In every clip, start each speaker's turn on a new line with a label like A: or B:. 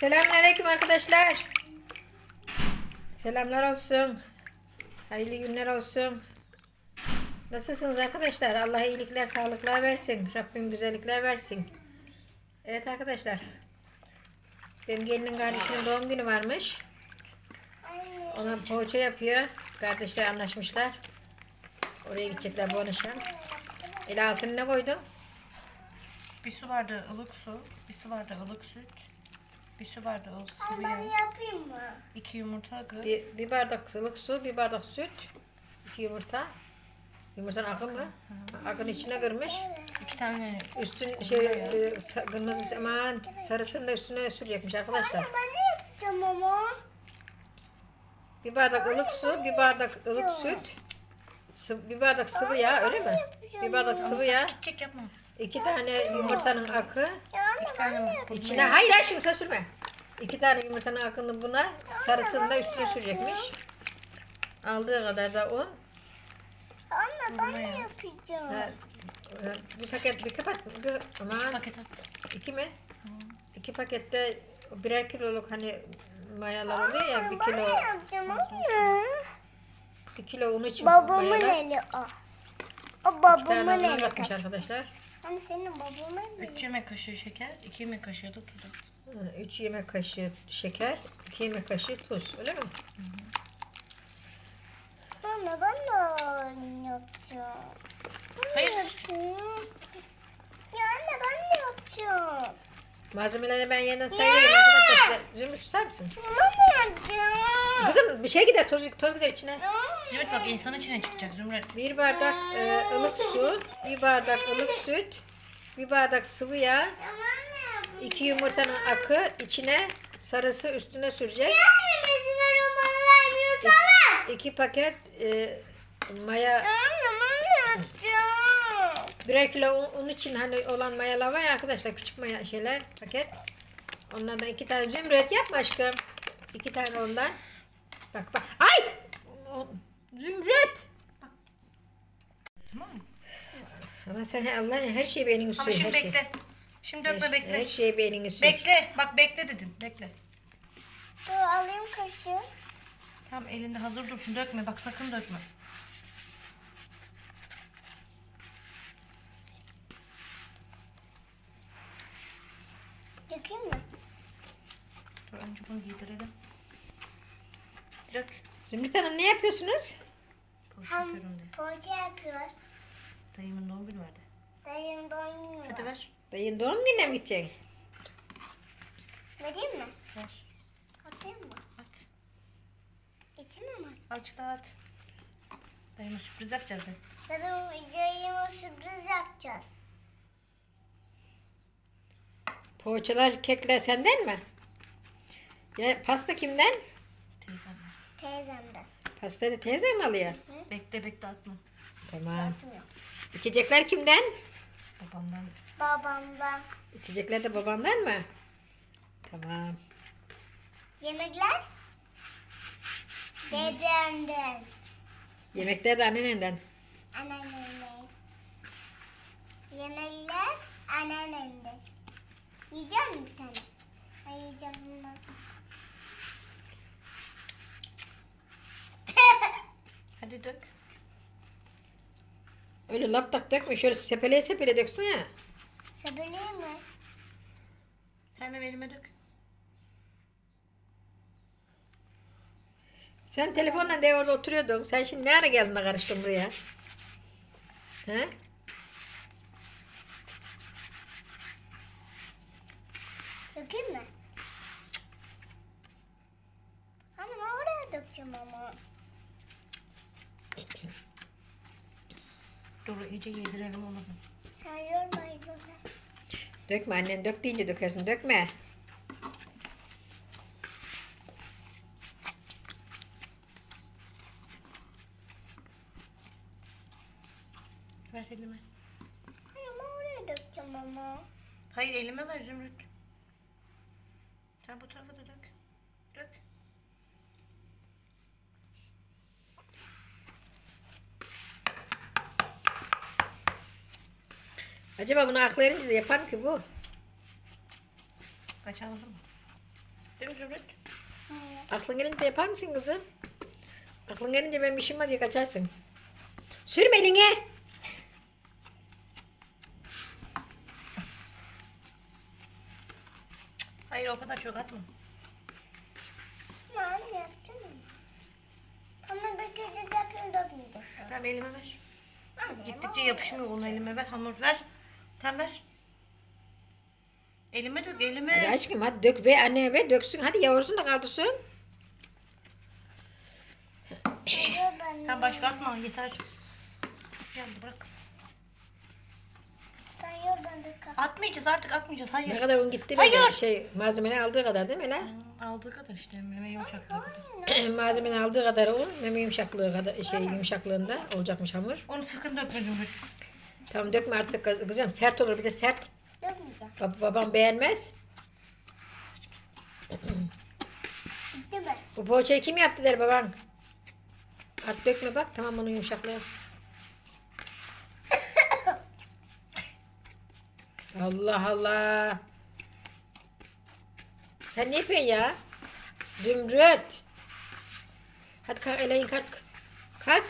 A: Selamünaleyküm arkadaşlar. Selamlar olsun. Hayırlı günler olsun. Nasılsınız arkadaşlar? Allah iyilikler, sağlıklar versin. Rabbim güzellikler versin. Evet arkadaşlar. Benim gelinin kardeşinin doğum günü varmış. Ona poğaça yapıyor. Kardeşler anlaşmışlar. Oraya gidecekler bu akşam. El altını ne koydun?
B: Bir su bardağı ılık su, bir su bardağı ılık süt, bir su bardağı sıvı
C: Ben
B: yağ,
C: yapayım mı?
B: iki yumurta akı,
A: Bir, bir bardak ılık su, bir bardak süt, iki yumurta. Yumurtanın akı mı? Akın içine kırmış.
B: iki tane
A: Üstün şey e, sa- kırmızı aman sarısını da üstüne sürecekmiş arkadaşlar.
C: Ben ne yapacağım ama?
A: Bir bardak ılık su, bir bardak ılık süt, sı- bir bardak sıvı yağ öyle mi? Bir bardak sıvı yağ,
B: çek yapma.
A: iki tane yumurtanın akı.
B: İki tane?
A: İçine hayır hayır şimdi sen sürme. İki tane yumurtanın akını buna sarısını da üstüne sürecekmiş. Aldığı kadar da un.
C: Anne ben ne yapacağım?
A: Ha, e, bir paket bir kapat. Bir, aman
B: Paket at.
A: iki mi? İki pakette birer kiloluk hani mayalar oluyor ya bir
C: Ben ne
A: kilo
C: yapacağım anne?
A: bir kilo un için
C: Babamın
A: mayalar.
C: eli o. O
A: Bir tane
C: babamın
A: un
C: eli.
A: yapmış arkadaşlar.
C: Hani senin babamın eli.
B: Üç yemek kaşığı şeker, iki yemek kaşığı da tuz at.
A: Ha, Üç yemek kaşığı şeker, iki yemek kaşığı tuz öyle mi?
C: Anne ben de yapacağım. Ben
B: Hayır.
C: de yapacağım. Ya anne ben de yapacağım.
A: Malzemeleri ben yeniden sayıyorum arkadaşlar. Zümrüt susar mısın?
C: Ya ben de yapacağım.
A: Kızım bir şey gider toz, toz gider içine.
B: Zümrüt bak insan içine çıkacak Zümrüt.
A: Bir bardak e, ılık su, bir bardak ılık süt, bir bardak sıvı yağ, iki yumurtanın akı içine sarısı üstüne sürecek.
C: Vermiyorsan.
A: İki paket e, maya, birer kilo un, un için hani olan mayalar var ya arkadaşlar küçük maya şeyler paket. Onlardan iki tane zümrüt yapma aşkım. İki tane ondan. Bak bak. Ay! Zümrüt!
B: Tamam mı?
A: Ama sen Allah'ın her şeyi beynini sür.
B: Ama şimdi
A: her şey.
B: bekle. Şimdi dökme
A: Her,
B: bekle.
A: her şeyi beynini sür.
B: Bekle. Bak bekle dedim. Bekle.
C: Dur alayım kaşığı.
B: Tamam elinde hazır dursun. Dökme. Bak sakın dökme.
C: Dökeyim mi?
B: Dur önce bunu giydirelim. Dök.
A: Zümrüt Hanım ne yapıyorsunuz?
B: De.
C: poğaça yapıyoruz.
B: Dayımın doğum günü vardı.
C: Dayım doğum günü
B: Hadi
C: var.
B: ver.
A: Dayın doğum gününe mi gideceksin?
C: Vereyim mi?
B: Ver.
C: Atayım mı?
B: At.
C: İçine mi?
B: Azıcık daha at. Dayıma sürpriz yapacağız de.
C: Dayım, dayıma sürpriz yapacağız.
A: Poğaçalar, kekler senden mi? Ya pasta kimden?
B: Teyzemle.
C: Teyzemden.
A: Pasta da teyze mi alıyor?
B: Bekle bekle atma.
A: Tamam.
C: Atmıyor.
A: İçecekler kimden?
B: Babamdan.
C: Babamdan.
A: İçecekler de babandan mı? Tamam.
C: Yemekler? Dedemden.
A: Yemekler de annenenden.
C: Anneannemden. Yemekler anneannemden. Yiyecek misin bir tane? Ben yiyeceğim bundan.
B: Hadi dök.
A: Öyle lap tak dökme. Şöyle sepeleye sepele döksün ya.
C: Sabırlıyım mı?
B: Sen benim elime dök.
A: Sen telefonla de orada oturuyordun. Sen şimdi ne ara geldin de karıştın buraya? He?
C: Dökeyim mi? Anne ben oraya dökeceğim ama.
B: Dur iyice yedirelim onu.
C: Sen yorma yorma.
A: Dökme annen dök deyince dökersin. Dökme.
B: Ver elime.
C: Anne ben oraya dökeceğim ama.
B: Hayır elime ver Zümrüt. Sen bu tarafa da dök. Dök.
A: Acaba bunu aklı erince de yapar mı ki bu?
B: Kaçağımız mı? Değil mi Zümrüt?
A: Aklın gelince yapar mısın kızım? Aklın gelince benim işim var diye kaçarsın. Sürme eline.
B: Hayır o kadar çok atma.
C: Ben yaptım. Ama bir kere yapayım da.
B: Tamam elime ver. Gittikçe yapışmıyor onu elime ver. Hamur ver. Ver. Elime dök
A: Hadi
B: elime.
A: aşkım hadi dök ve anneye ve döksün. Hadi yoğursun da kaldırsın.
B: Sen başka atma yeter. Geldi bırak. Atmayacağız artık atmayacağız. Hayır.
A: Ne kadar un gitti
B: Hayır.
A: böyle şey malzemeni aldığı kadar değil mi lan?
B: Hı, Aldığı kadar işte meme yumuşaklığı kadar.
A: malzemeni aldığı kadar un, meme yumuşaklığı kadar şey yumuşaklığında olacakmış hamur.
B: Onu sakın dökme Zümrüt.
A: Tamam dökme artık kız- kızım. Sert olur bir de sert.
C: Dökmeyeceğim.
A: Bab- babam beğenmez.
C: Bitti mi?
A: Bu poğaçayı kim yaptı der baban. Artık dökme bak tamam onun yumuşaklığı. Allah Allah. Sen ne yapıyorsun ya? Zümrüt. Hadi kalk elini kalk. Kalk.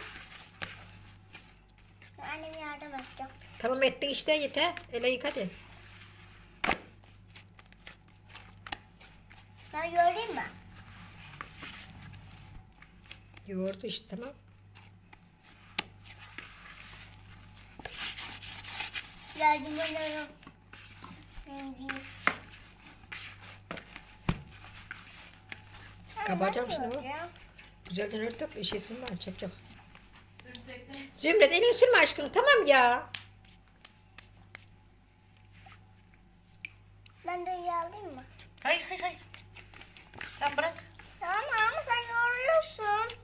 C: Annem yardım edeceğim.
A: Tamam ettin işte yeter. Ele yık hadi.
C: Ben yorayım mı?
A: Yoğurdu işte tamam.
C: Yardım değil.
A: Kapatacağım şimdi bu.
C: yoracağım?
A: Güzelden ört dök. İşesin var çapacak. Zümrüt elini sürme aşkım tamam ya.
C: Ben de yağlayayım mı?
B: Hayır hayır hayır. Sen bırak.
C: Tamam ama sen yoruyorsun.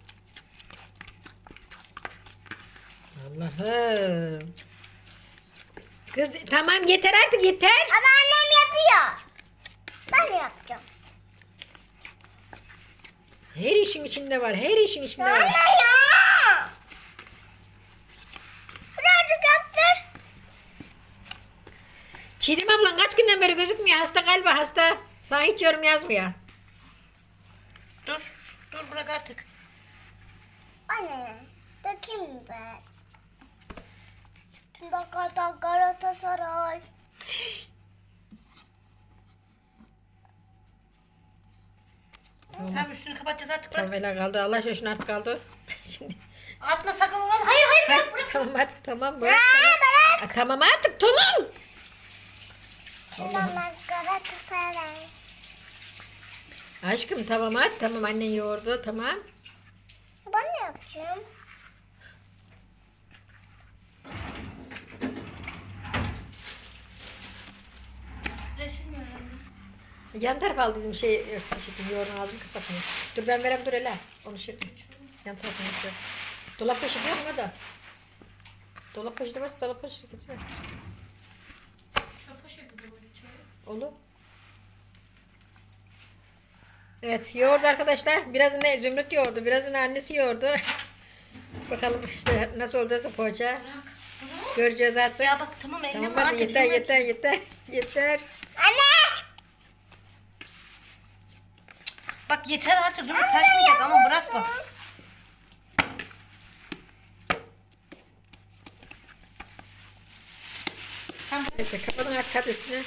A: Allah'ım. Kız tamam yeter artık yeter.
C: Ama annem yapıyor. Ben yapacağım.
A: Her işin içinde var. Her işin içinde
C: Anne
A: var.
C: ya. Birazcık yaptır.
A: Çiğdem ablan kaç günden beri gözükmüyor. Hasta galiba hasta. Sana hiç yorum yazmıyor.
B: Dur. Dur bırak artık.
C: Anne dökeyim ben? Tundakada Galatasaray.
B: Tamam üstünü kapatacağız artık bırak.
A: Tamam hele kaldı. Allah aşkına şunu artık kaldı. Şimdi.
B: Atma sakın onu. Hayır hayır bırak bırak.
A: tamam artık tamam. Bırak.
C: Aa, bırak.
A: Tamam artık tamam.
C: Tundakada Galatasaray.
A: Aşkım tamam hadi tamam annen yoğurdu tamam.
C: Ben ne yapacağım?
A: Yan taraf al dedim şey şimdi yoğurun ağzını kapatın. Dur ben verem dur hele. Onu şey yan tarafına götür. Dolap poşeti yok mu da? Dolap poşeti varsa dolap poşeti getir.
B: Çöp poşeti de böyle içeri.
A: Olur. Evet yoğurdu arkadaşlar. Biraz ne Zümrüt yoğurdu. Biraz ne annesi yoğurdu. Bakalım işte nasıl olacaksa poğaça. Göreceğiz artık.
B: Ya bak tamam elime
A: Tamam hadi yeter yeter yeter. Yeter.
C: Anne!
B: Bak yeter artık Zümrüt taşmayacak ama bırak bak. Sen
A: Neyse kapatın artık üstüne.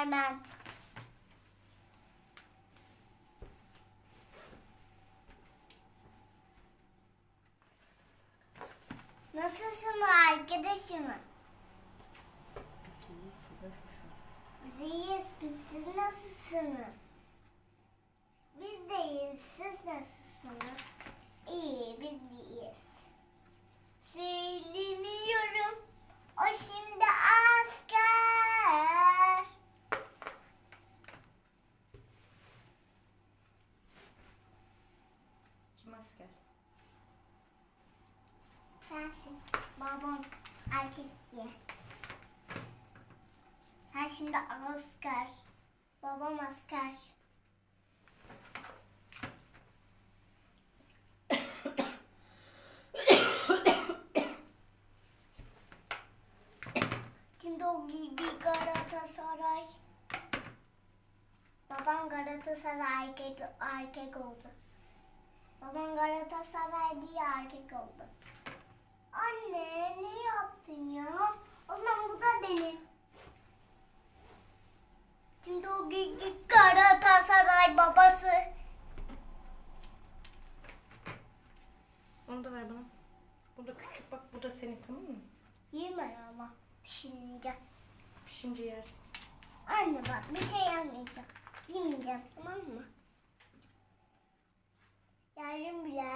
C: Vermem. Nasılsın arkadaşım? Biz iyiyiz. Siz nasılsınız? Biz de iyiyiz. Siz nasılsınız? İyi, biz de iyiyiz. Söylemiyorum. O şimdi asker.
B: Kim asker?
C: Sensin. Babam erkek diye. Sen şimdi asker. Babam asker. Şimdi o gibi Galatasaray. Babam Galatasaray erkek, erkek oldu. Babam Galatasaray diye erkek oldu. Anne ne yaptın ya? O zaman bu da benim. Şimdi o Galatasaray babası.
B: Onu da ver bana. Bu da küçük bak bu da senin tamam mı?
C: Yeme ama şimdi.
B: Pişince yersin.
C: Anne bak bir şey yapmayacağım. Yemeyeceğim tamam mı? Yarın bile.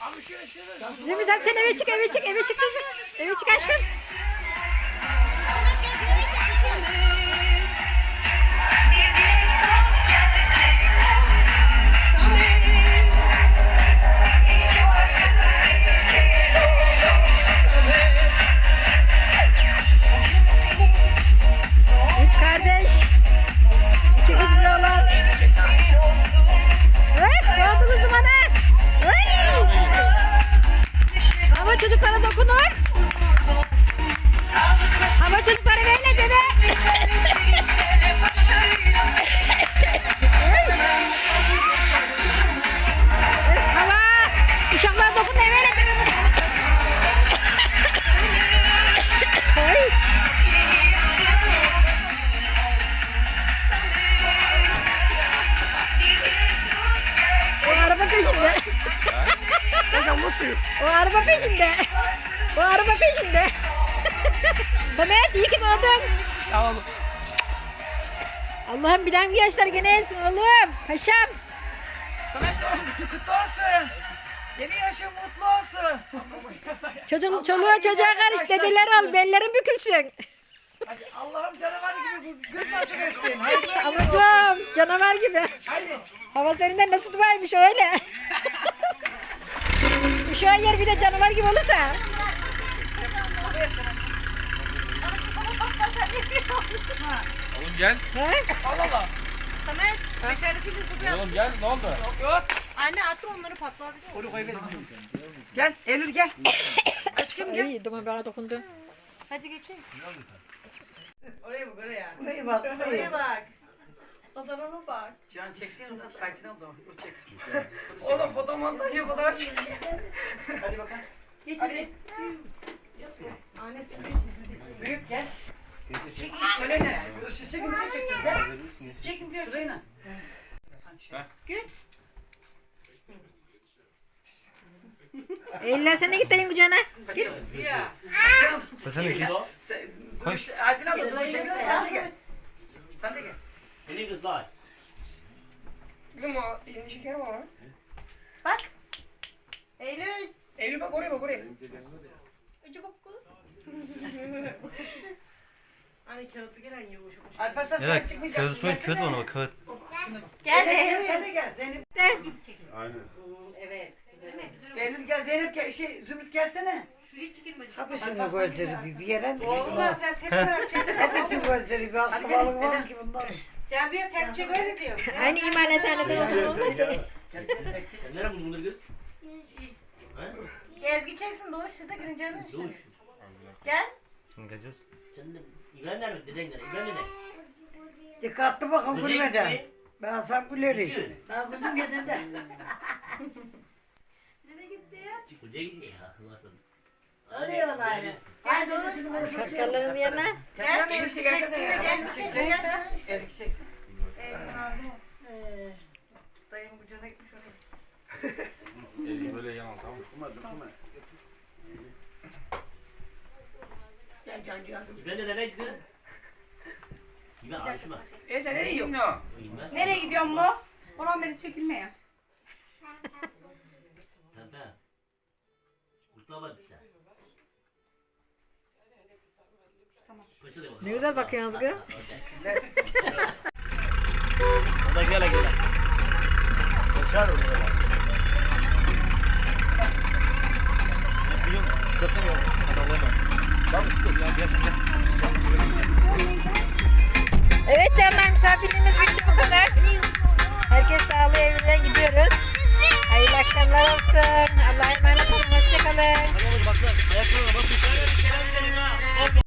D: Abi şöyle şöyle.
A: Cemil hadi sen eve çık eve çık eve çık kızım. Eve çık aşkım. Peşinde. Bu araba peşinde. Samet iyi ki doğdun.
D: Sağ olun.
A: Allah'ım bir daha yaşlar gene etsin oğlum. Paşam.
D: Samet doğum günü kutlu olsun. Yeni yaşın mutlu olsun.
A: Çocuğun çoluğa çocuğa karış dedeler ol bellerin bükülsün.
D: Hadi Allah'ım canavar gibi bu kız nasıl etsin. Haydi.
A: Ablacığım canavar gibi.
D: Haydi.
A: Hava serinden nasıl duaymış öyle. Şu an yer bir de canavar gibi olursa.
E: Oğlum gel.
A: He?
D: Allah Allah.
B: Samet, beşerli film tutuyor.
E: Oğlum gel ne oldu?
D: Yok yok.
B: Anne atın onları patlar.
D: Onu koyverin. Gel Eylül gel. Aşkım gel.
A: Ay duma bana dokundu.
B: Hadi geçin.
D: Oraya bak oraya.
F: Buraya bak. Buraya bak.
B: Fotoğrafa bak.
F: Cihan çeksin nasıl kayıtını aldı o çeksin.
D: Oğlum fotomontaj yok fotoğraf çek.
F: Hadi bakalım.
D: Hadi. Büyük gel. Çek söyle ne? Siz çekin ne çekeceğiz gel.
F: Çekin bir sırayla.
A: Eller sen de git dayın kucağına.
F: Git. Ya.
E: Sesini kes.
F: Koş. Kayıtını aldı. Dur sen de gel. Sen de gel.
G: Any kızlar?
D: Bizim o yeni şeker var. ha.
B: Bak. Eylül.
D: Eylül bak oraya bak oraya.
B: Ucu kopku. Anne kağıtlı gelen yumuş yumuş.
F: Alparslan sen
E: Evet,
F: çıkmayacaksın.
E: kağıt soy kağıt var ama kağıt.
B: Gel
F: Gel
B: Eylül.
F: sen de gel. Zeynep. Evet. Eylül gel Zeynep gel. Şey Zümrüt gelsene.
H: Kapısın mı gözleri bir, bir yere mi?
F: Oğlum sen tekrar çek.
H: Kapısın gözleri bir
F: Hadi
H: hastalık
F: gel,
H: var ki bunlar.
F: Sen bir tek çek öyle diyor.
A: Aynı imalathanede olduğunu olmasın.
G: Sen nereye buldun bunları kız?
B: Ezgi çeksin Doğuş siz de girince alın işte.
G: Doğuş.
B: Gel.
E: Geleceğiz.
G: Sen de İbrahim nerede? Deden nerede? İbrahim nerede?
H: Dikkatli bakın gülmeden.
G: gitti.
H: Ben sen gülerim.
G: Küçük.
F: Ben güldüm yedin de.
G: Kuzey gitti ya.
F: Öyle vallahi. Gel dedesinin konuşması yok. Gel. Gel.
B: Dayım kucağına gitmiş oraya.
E: Eli böyle tamam mı?
D: Gel cancağızım.
G: De nereye.
D: E sen nereye.
B: Nereye gidiyorsun bu? Beri çekilme ya.
G: Tamam tamam. Kurtulamadı sen.
A: Ne güzel bakıyorsunuz kız.
G: Hadi gel gel.
E: Yapıyorum. İşte ya gerçekten.
A: Evet canlar misafirliğimiz bitti bu kadar. Herkes sağlığı evine gidiyoruz. Hayırlı akşamlar olsun. Allah'a emanet olun. Hoşçakalın.
G: Ayaklarına.